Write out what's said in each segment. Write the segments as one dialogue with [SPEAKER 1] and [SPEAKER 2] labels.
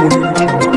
[SPEAKER 1] Thank you.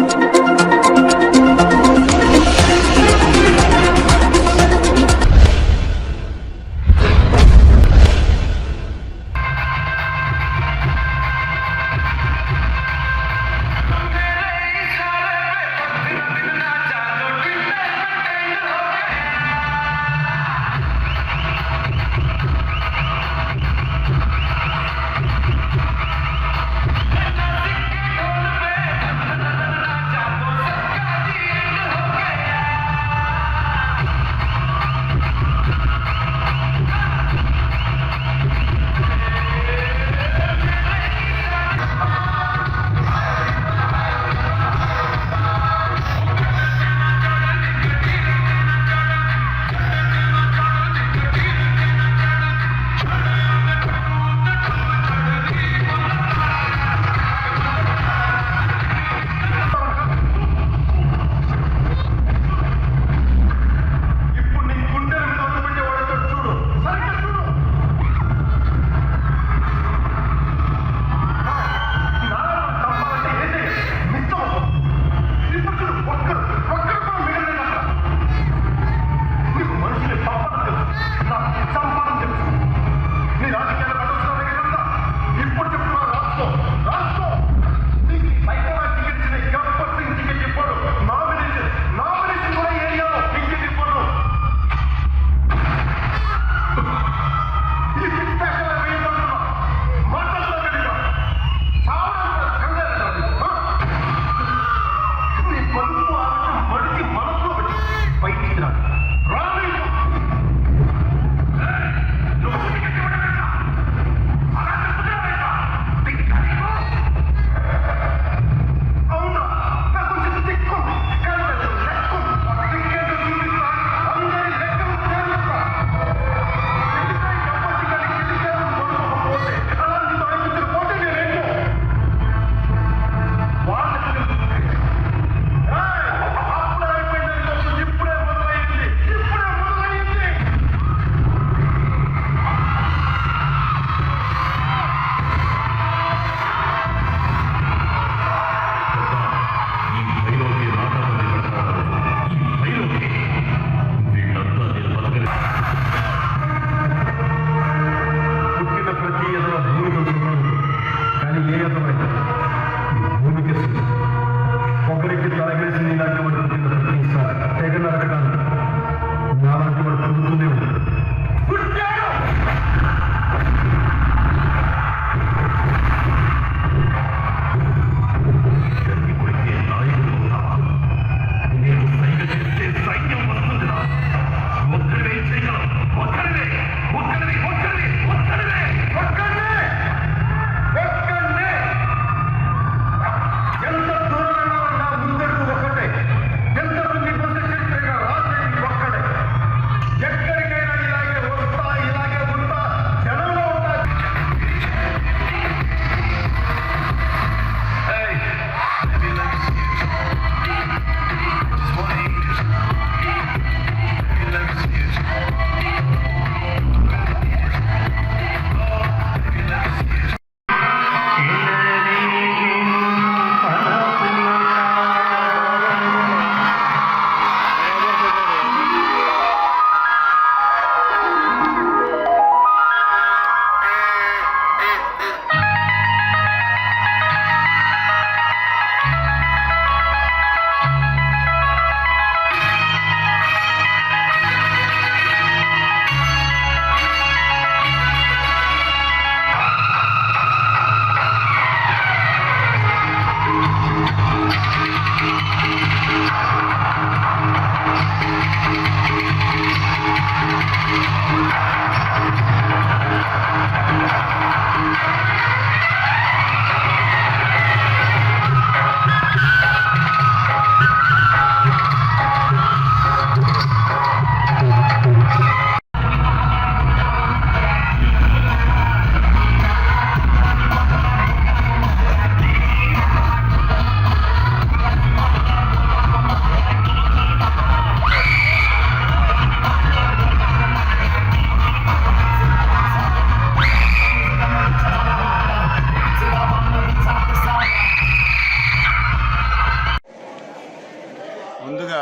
[SPEAKER 1] ముందుగా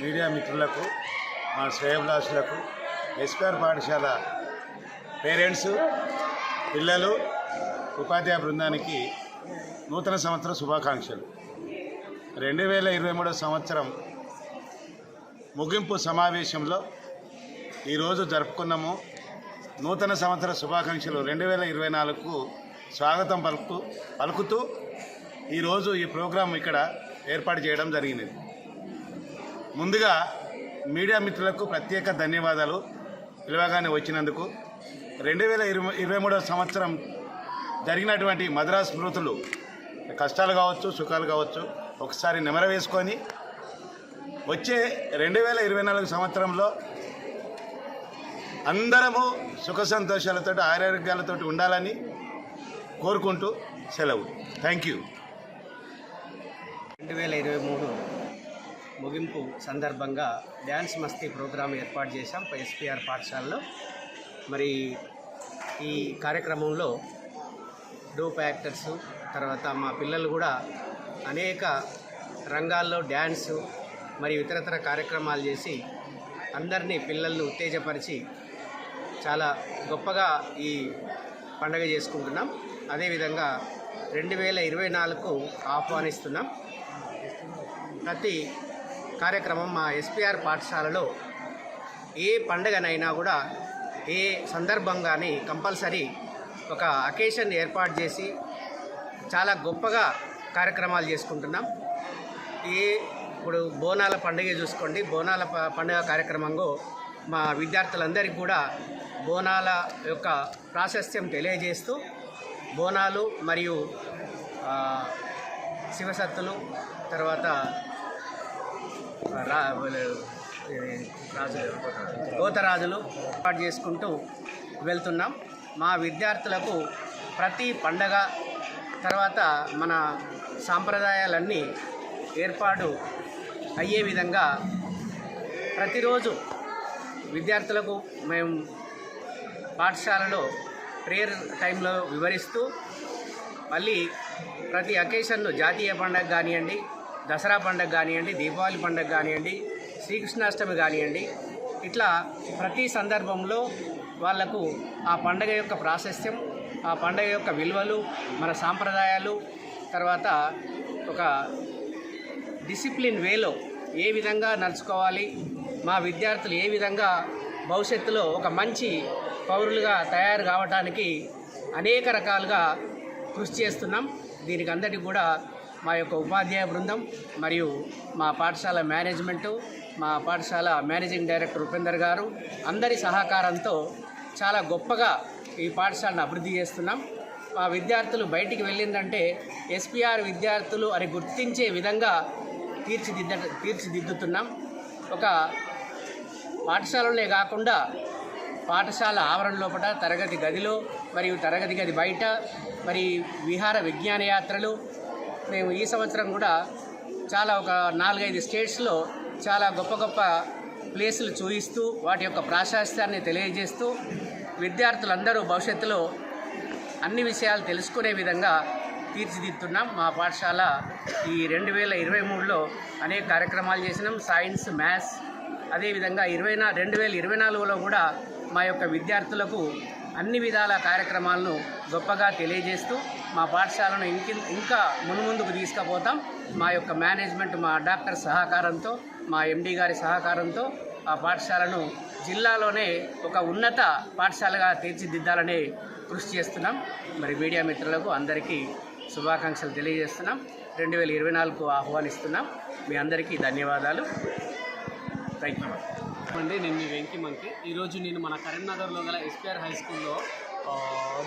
[SPEAKER 2] media మిత్రులకు మా శ్రేయభిలాషులకు ఎస్పీఆర్ పాఠశాల పేరెంట్స్ పిల్లలు ఉపాధ్యాయ బృందానికి నూతన సంవత్సర శుభాకాంక్షలు. రెండు వేల ఇరవై మూడో సంవత్సరం ముగింపు సమావేశంలో ఈరోజు జరుపుకున్నాము. నూతన సంవత్సర శుభాకాంక్షలు రెండు వేల ఇరవై నాలుగుకు స్వాగతం పలుకు పలుకుతూ ఈరోజు ఈ ప్రోగ్రాం ఇక్కడ ఏర్పాటు చేయడం జరిగినది ముందుగా మీడియా మిత్రులకు ప్రత్యేక ధన్యవాదాలు పిలవగానే వచ్చినందుకు. రెండు వేల ఇరవై ఇరవై మూడవ సంవత్సరం జరిగినటువంటి మద్రాస్ స్మృతులు కష్టాలు కావచ్చు సుఖాలు కావచ్చు ఒకసారి నెమర వేసుకొని వచ్చే రెండు వేల ఇరవై నాలుగు సంవత్సరంలో అందరము సుఖ సంతోషాలతో ఆరోగ్యాలతో ఉండాలని కోరుకుంటూ సెలవు. థ్యాంక్ యూ
[SPEAKER 3] రెండు వేల ఇరవై మూడు ముగింపు సందర్భంగా డ్యాన్స్ మస్తీ ప్రోగ్రాం ఏర్పాటు చేశాం ఎస్పీఆర్ పాఠశాలలో. మరి ఈ కార్యక్రమంలో డూప్ యాక్టర్స్ తర్వాత మా పిల్లలు కూడా అనేక రంగాల్లో డ్యాన్సు మరియు ఇతరతర కార్యక్రమాలు చేసి అందరినీ పిల్లల్ని ఉత్తేజపరిచి చాలా గొప్పగా ఈ పండగ చేసుకుంటున్నాం. అదేవిధంగా రెండు వేల ఇరవై నాలుగుకు ఆహ్వానిస్తున్నాం. ప్రతి కార్యక్రమం మా ఎస్పీఆర్ పాఠశాలలో ఏ పండగనైనా కూడా ఏ సందర్భంగానే కంపల్సరీ ఒక అకేషన్ ఏర్పాటు చేసి చాలా గొప్పగా కార్యక్రమాలు చేసుకుంటున్నాం. ఏ ఇప్పుడు బోనాల పండుగ చూసుకోండి. బోనాల పండుగ కార్యక్రమంలో మా విద్యార్థులందరికీ కూడా బోనాల యొక్క ప్రాశస్త్యం తెలియజేస్తూ బోనాలు మరియు శివసత్తులు తర్వాత రా రాజులు గోతరాజులు ఏర్పాటు చేసుకుంటూ వెళ్తున్నాం. మా విద్యార్థులకు ప్రతి పండగ తర్వాత మన సాంప్రదాయాలన్నీ ఏర్పాటు అయ్యే విధంగా ప్రతిరోజు విద్యార్థులకు మేము పాఠశాలలో ప్రేయర్ టైంలో వివరిస్తూ మళ్ళీ ప్రతి అకేషన్ను జాతీయ పండుగ కానివ్వండి దసరా పండుగ కానివ్వండి దీపావళి పండుగ కానివ్వండి శ్రీకృష్ణాష్టమి కానివ్వండి ఇట్లా ప్రతి సందర్భంలో వాళ్ళకు ఆ పండగ యొక్క ప్రాశస్త్యం ఆ పండగ యొక్క విలువలు మన సాంప్రదాయాలు తర్వాత ఒక డిసిప్లిన్ వేలో ఏ విధంగా నడుచుకోవాలి మా విద్యార్థులు ఏ విధంగా భవిష్యత్తులో ఒక మంచి పౌరులుగా తయారు కావటానికి అనేక రకాలుగా కృషి చేస్తున్నాం. దీనికి అందరికీ కూడా మా యొక్క ఉపాధ్యాయ బృందం మరియు మా పాఠశాల మేనేజ్మెంటు మా పాఠశాల మేనేజింగ్ డైరెక్టర్ ఉపేందర్ గారు అందరి సహకారంతో చాలా గొప్పగా ఈ పాఠశాలను అభివృద్ధి చేస్తున్నాం. మా విద్యార్థులు బయటికి వెళ్ళిందంటే ఎస్పీఆర్ విద్యార్థులు అని గుర్తించే విధంగా తీర్చిదిద్ద తీర్చిదిద్దుతున్నాం. ఒక పాఠశాలలోనే కాకుండా పాఠశాల ఆవరణ లోపల తరగతి గదిలో మరియు తరగతి గది బయట మరి విహార విజ్ఞాన యాత్రలు మేము ఈ సంవత్సరం కూడా చాలా ఒక నాలుగైదు స్టేట్స్లో చాలా గొప్ప గొప్ప ప్లేసులు చూపిస్తూ వాటి యొక్క ప్రాశస్త్యాన్ని తెలియజేస్తూ విద్యార్థులందరూ భవిష్యత్తులో అన్ని విషయాలు తెలుసుకునే విధంగా తీర్చిదిద్దుతున్నాం. మా పాఠశాల ఈ రెండు వేల ఇరవై మూడులో అనేక కార్యక్రమాలు చేసినాం. సైన్స్ మ్యాథ్స్ అదేవిధంగా ఇరవై నా రెండు వేల ఇరవై నాలుగులో కూడా మా యొక్క విద్యార్థులకు అన్ని విధాల కార్యక్రమాలను గొప్పగా తెలియజేస్తూ మా పాఠశాలను ఇంకి ఇంకా మున్ముందుకు తీసుకుపోతాం. మా యొక్క మేనేజ్మెంట్ మా డాక్టర్ సహకారంతో మా ఎండి గారి సహకారంతో ఆ పాఠశాలను జిల్లాలోనే ఒక ఉన్నత పాఠశాలగా తీర్చిదిద్దాలని కృషి చేస్తున్నాం. మరి మీడియా మిత్రులకు అందరికీ శుభాకాంక్షలు తెలియజేస్తున్నాం. రెండు వేల ఇరవై నాలుగు ఆహ్వానిస్తున్నాం. మీ అందరికీ ధన్యవాదాలు. థ్యాంక్ యూ
[SPEAKER 4] అండి నేను మీ వెంకి మంకి. ఈరోజు నేను మన కరీంనగర్లో గల ఎస్పీఆర్ హై స్కూల్లో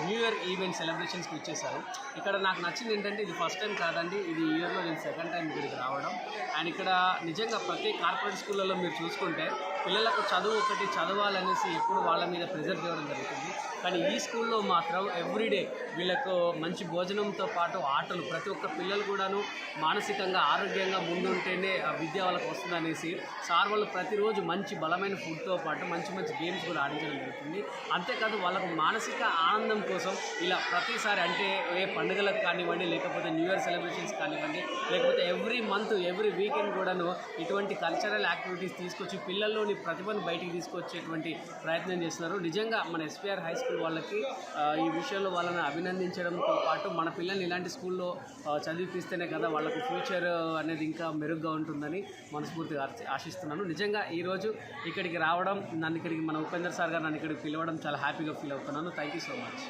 [SPEAKER 4] న్యూ ఇయర్ ఈవెంట్ సెలబ్రేషన్స్కి వచ్చేసారు. ఇక్కడ నాకు నచ్చింది ఏంటంటే ఇది ఫస్ట్ టైం కాదండి ఇది ఇయర్లో నేను సెకండ్ టైం ఇక్కడికి రావడం. అండ్ ఇక్కడ నిజంగా ప్రతి కార్పొరేట్ స్కూళ్ళలో మీరు చూసుకుంటే పిల్లలకు చదువు ఒకటి చదవాలనేసి ఎప్పుడు వాళ్ళ మీద ప్రెజర్ చేయడం జరుగుతుంది.
[SPEAKER 3] కానీ ఈ స్కూల్లో మాత్రం ఎవ్రీడే వీళ్ళకు మంచి భోజనంతో పాటు ఆటలు ప్రతి ఒక్క పిల్లలు కూడాను మానసికంగా ఆరోగ్యంగా ముందుంటేనే ఆ విద్య వాళ్ళకి వస్తుందనేసి సార్ వాళ్ళు ప్రతిరోజు మంచి బలమైన ఫుడ్తో పాటు మంచి మంచి గేమ్స్ కూడా ఆడించడం జరుగుతుంది. అంతేకాదు వాళ్ళకు మానసిక ఆనందం కోసం ఇలా ప్రతిసారి అంటే ఏ పండుగలకు కానివ్వండి లేకపోతే న్యూ ఇయర్ సెలబ్రేషన్స్ కానివ్వండి లేకపోతే ఎవ్రీ మంత్ ఎవ్రీ వీకెండ్ కూడాను ఇటువంటి కల్చరల్ యాక్టివిటీస్ తీసుకొచ్చి పిల్లల్లోని ప్రతిభను బయటికి తీసుకొచ్చేటువంటి ప్రయత్నం చేస్తున్నారు. నిజంగా మన ఎస్పీఆర్ హై స్కూల్ వాళ్ళకి ఈ విషయంలో వాళ్ళని అభినందించడంతో పాటు మన పిల్లల్ని ఇలాంటి స్కూల్లో చదివిపిస్తేనే కదా వాళ్ళకు ఫ్యూచర్ అనేది ఇంకా మెరుగ్గా ఉంటుందని మనస్ఫూర్తిగా ఆశిస్తున్నాను. నిజంగా ఈరోజు ఇక్కడికి రావడం నన్ను ఇక్కడికి మన ఉపేందర్ సార్ గారు నన్ను ఇక్కడికి పిలవడం చాలా హ్యాపీగా ఫీల్ అవుతున్నాను. Thank you so much